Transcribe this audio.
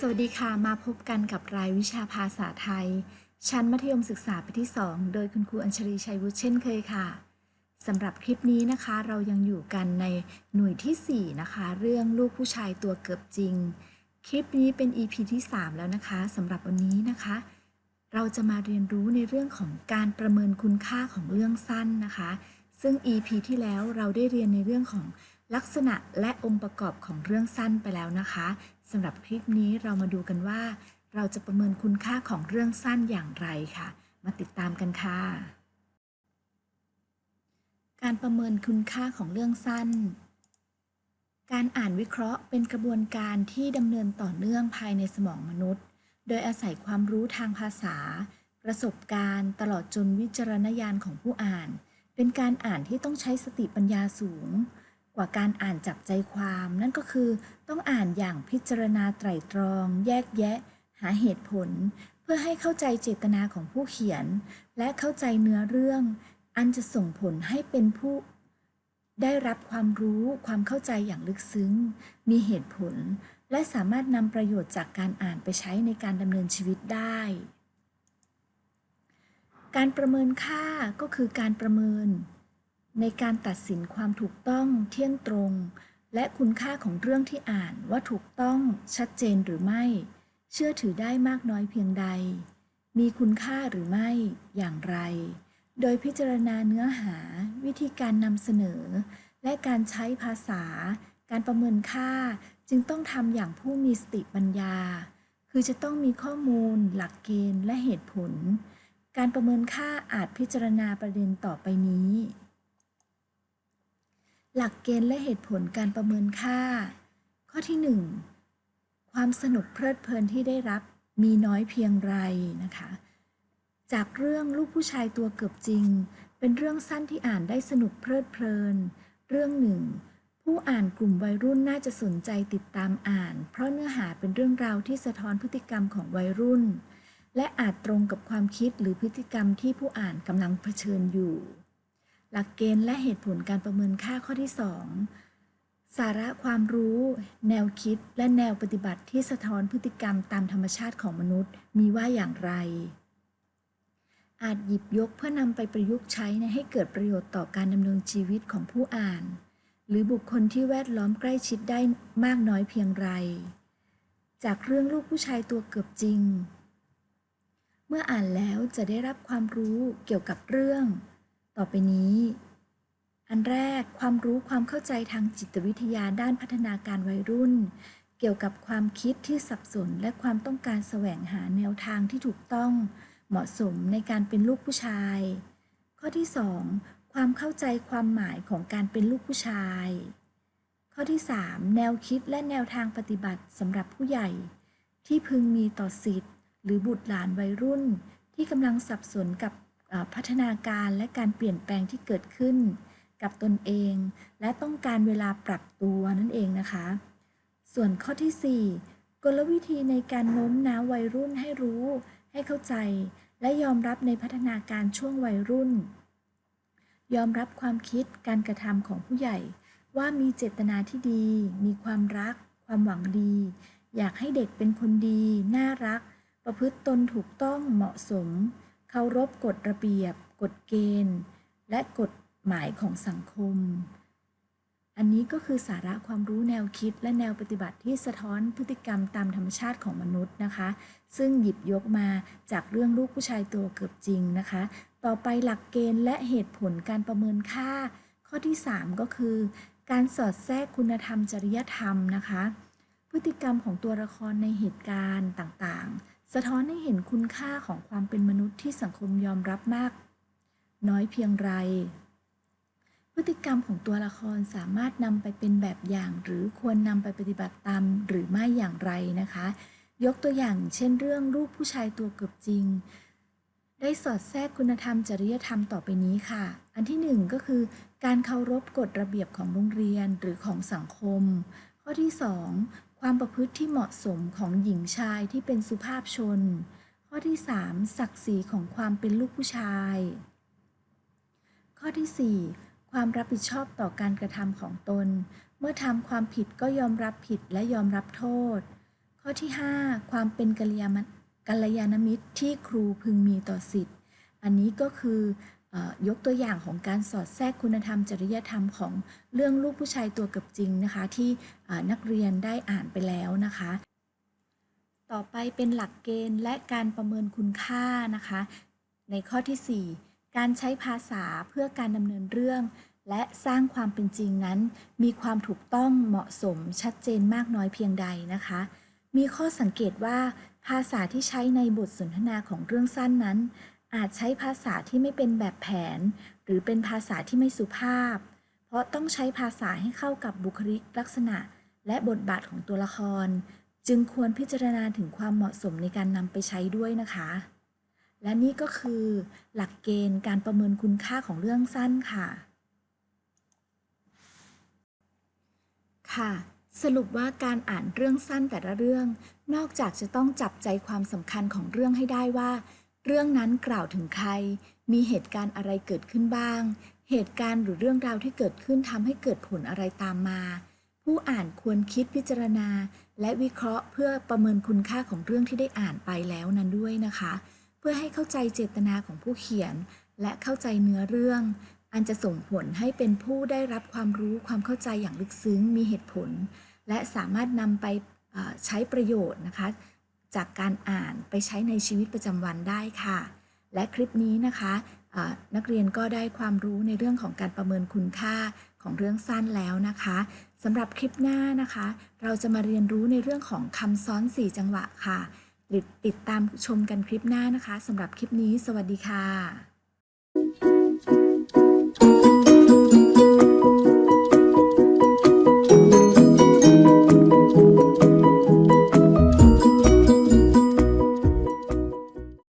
สวัสดีค่ะ มาพบกันกับรายวิชาภาษาไทย ชั้นมัธยมศึกษาปีที่ 2 โดยคุณครูอัญชลีชัยวุฒิเช่นเคยค่ะสำหรับคลิปนี้นะคะ เรายังอยู่กันในหน่วยทีสี่ 4 นะคะ เรื่องลูกผู้ชายตัวเกือบจริง คลิปนี้เป็น EP ที่ 3 แล้วนะคะสำหรับวันนี้นะคะ เราจะมาเรียนรู้ในเรื่องของการประเมินคุณค่าของเรื่องสั้นนะคะ ซึ่ง EP ที่แล้วเราได้เรียนในเรื่องของ ลักษณะและองค์ประกอบของเรื่องสั้นไปแล้วนะคะสำหรับคลิปนี้เรามาดูกันว่า เราจะประเมินคุณค่าของเรื่องสั้นอย่างไรค่ะ มาติดตามกันค่ะ การประเมินคุณค่าของเรื่องสั้น การอ่านวิเคราะห์เป็นกระบวนการที่ดำเนินต่อเนื่องภายในสมองมนุษย์ โดยอาศัยความรู้ทางภาษา ประสบการณ์ตลอดจนวิจารณญาณของผู้อ่าน เป็นการอ่านที่ต้องใช้สติปัญญาสูง กว่าการอ่านจับใจความ นั่นก็คือต้องอ่านอย่างพิจารณาไตร่ตรอง แยกแยะ หาเหตุผล เพื่อให้เข้าใจเจตนาของผู้เขียน และเข้าใจเนื้อเรื่อง อันจะส่งผลให้เป็นผู้ ได้รับความรู้ความเข้าใจอย่างลึกซึ้ง มีเหตุผล และสามารถนำประโยชน์จากการอ่านไปใช้ในการดำเนินชีวิตได้การประเมินค่าก็คือการประเมิน ในการตัดสินความถูกต้องเที่ยงตรง และคุณค่าของเรื่องที่อ่านว่าถูกต้องชัดเจนหรือไม่ เชื่อถือได้มากน้อยเพียงใด มีคุณค่าหรือไม่อย่างไร โดยพิจารณาเนื้อหา วิธีการนำเสนอ และการใช้ภาษา การประเมินค่าจึงต้องทำอย่างผู้มีสติปัญญา คือจะต้องมีข้อมูล หลักเกณฑ์และเหตุผล การประเมินค่าอาจพิจารณาประเด็นต่อไปนี้ หลักเกณฑ์และเหตุผลการประเมินค่า ข้อที่ 1 ความสนุกเพลิดเพลินที่ได้รับมีน้อยเพียงไรนะคะ จากเรื่องลูกผู้ชายตัวเกือบจริง เป็นเรื่องสั้นที่อ่านได้สนุกเพลิดเพลิน เรื่องหนึ่งผู้อ่านกลุ่มวัยรุ่นน่าจะสนใจติดตามอ่าน เพราะเนื้อหาเป็นเรื่องราวที่สะท้อนพฤติกรรมของวัยรุ่น และอาจตรงกับความคิดหรือพฤติกรรมที่ผู้อ่านกำลังเผชิญอยู่ หลักเกณฑ์และเหตุผลการประเมินค่าข้อที่ 2 สาระความรู้ แนวคิด และแนวปฏิบัติที่สะท้อนพฤติกรรมตามธรรมชาติของมนุษย์ มีว่าอย่างไร อาจหยิบยกเพื่อนำไปประยุกต์ใช้ให้เกิดประโยชน์ต่อการดำเนินชีวิตของผู้อ่าน หรือบุคคลที่แวดล้อมใกล้ชิดได้มากน้อยเพียงไร จากเรื่องลูกผู้ชายตัวเกือบจริง เมื่ออ่านแล้วจะได้รับความรู้เกี่ยวกับเรื่อง ต่อไปนี้ อันแรกความรู้ความเข้าใจทางจิตวิทยาด้านพัฒนาการวัยรุ่น เกี่ยวกับความคิดที่สับสนและความต้องการแสวงหาแนวทางที่ถูกต้องเหมาะสมในการเป็นลูกผู้ชาย ข้อที่ 2 ความเข้าใจความหมายของการเป็นลูกผู้ชาย ข้อที่ 3 แนวคิดและแนวทางปฏิบัติสำหรับผู้ใหญ่ ที่พึงมีต่อสิทธิ์ หรือบุตรหลานวัยรุ่น ที่กำลังสับสนกับ พัฒนาการและการเปลี่ยนแปลงที่เกิดขึ้นกับตนเอง และต้องการเวลาปรับตัวนั่นเองนะคะ ส่วนข้อที่ 4 กลวิธีในการโน้มน้าววัยรุ่นให้รู้ ให้เข้าใจ และยอมรับในพัฒนาการช่วงวัยรุ่น ยอมรับความคิดการกระทำของผู้ใหญ่ ว่ามีเจตนาที่ดี มีความรัก ความหวังดี อยากให้เด็กเป็นคนดี น่ารัก ประพฤติตนถูกต้องเหมาะสม เคารพกฎระเบียบ กฎเกณฑ์ และกฎหมายของสังคม อันนี้ก็คือสาระความรู้แนวคิดและแนวปฏิบัติที่สะท้อนพฤติกรรมตามธรรมชาติของมนุษย์นะคะ ซึ่งหยิบยกมาจากเรื่องลูกผู้ชายตัวเกือบจริงนะคะ ต่อไปหลักเกณฑ์และเหตุผลการประเมินค่า ข้อที่ 3 ก็คือ การสอดแทรกคุณธรรมจริยธรรมนะคะ พฤติกรรมของตัวละครในเหตุการณ์ต่างๆ สะท้อนให้เห็นคุณค่าของความเป็นมนุษย์ที่สังคมยอมรับมาก น้อยเพียงไร พฤติกรรมของตัวละครสามารถนำไปเป็นแบบอย่าง หรือควรนำไปปฏิบัติตามหรือไม่อย่างไรนะคะ ยกตัวอย่างเช่นเรื่องรูปผู้ชายตัวเกือบจริง ได้สอดแทรกคุณธรรมจริยธรรมต่อไปนี้ค่ะ อันที่หนึ่งก็คือ การเคารพกฎระเบียบของโรงเรียนหรือของสังคม ข้อที่สองความประพฤติที่เหมาะสมของหญิงชายที่เป็นสุภาพชน ข้อที่สามศักดิ์ศรีของความเป็นลูกผู้ชาย ข้อที่สี่ความรับผิดชอบต่อการกระทำของตน เมื่อทำความผิดก็ยอมรับผิดและยอมรับโทษ ข้อที่ 5 ความเป็นกัลยาณมิตรที่ครูพึงมีต่อสิทธิ์ อันนี้ก็คือ ยกตัวอย่างของการสอดแทรกคุณธรรมจริยธรรมของเรื่องลูกผู้ชายตัวกับจริงนะคะ ที่นักเรียนได้อ่านไปแล้วนะคะ ต่อไปเป็นหลักเกณฑ์และการประเมินคุณค่านะคะ ในข้อทีสี่ 4 การใช้ภาษาเพื่อการดำเนินเรื่อง และสร้างความเป็นจริงนั้น มีความถูกต้องเหมาะสมชัดเจนมากน้อยเพียงใดนะคะ มีข้อสังเกตว่าภาษาที่ใช้ในบทสนทนาของเรื่องสั้นนั้น อาจใช้ภาษาที่ไม่เป็นแบบแผน หรือเป็นภาษาที่ไม่สุภาพ เพราะต้องใช้ภาษาให้เข้ากับบุคลิกลักษณะ และบทบาทของตัวละคร จึงควรพิจารณาถึงความเหมาะสมในการนำไปใช้ด้วยนะคะ และนี่ก็คือหลักเกณฑ์การประเมินคุณค่าของเรื่องสั้นค่ะ ค่ะสรุปว่าการอ่านเรื่องสั้นแต่ละเรื่อง นอกจากจะต้องจับใจความสำคัญของเรื่องให้ได้ว่า เรื่องนั้นกล่าวถึงใคร มีเหตุการณ์อะไรเกิดขึ้นบ้าง เหตุการณ์หรือเรื่องราวที่เกิดขึ้นทำให้เกิดผลอะไรตามมา ผู้อ่านควรคิดพิจารณา และวิเคราะห์เพื่อประเมินคุณค่าของเรื่องที่ได้อ่านไปแล้วนั้นด้วยนะคะ เพื่อให้เข้าใจเจตนาของผู้เขียน และเข้าใจเนื้อเรื่อง อันจะส่งผลให้เป็นผู้ได้รับความรู้ความเข้าใจอย่างลึกซึ้งมีเหตุผล และสามารถนำไปใช้ประโยชน์นะคะ จากการอ่านไปใช้ในชีวิตประจำวันได้ค่ะ และคลิปนี้นะคะนักเรียนก็ได้ความรู้ในเรื่องของการประเมินคุณค่าของเรื่องสั้นแล้วนะคะสำหรับคลิปหน้านะคะ เราจะมาเรียนรู้ในเรื่องของคำซ้อน 4 จังหวะค่ะติดตามชมกันคลิปหน้านะคะสำหรับคลิปนี้ สวัสดีค่ะ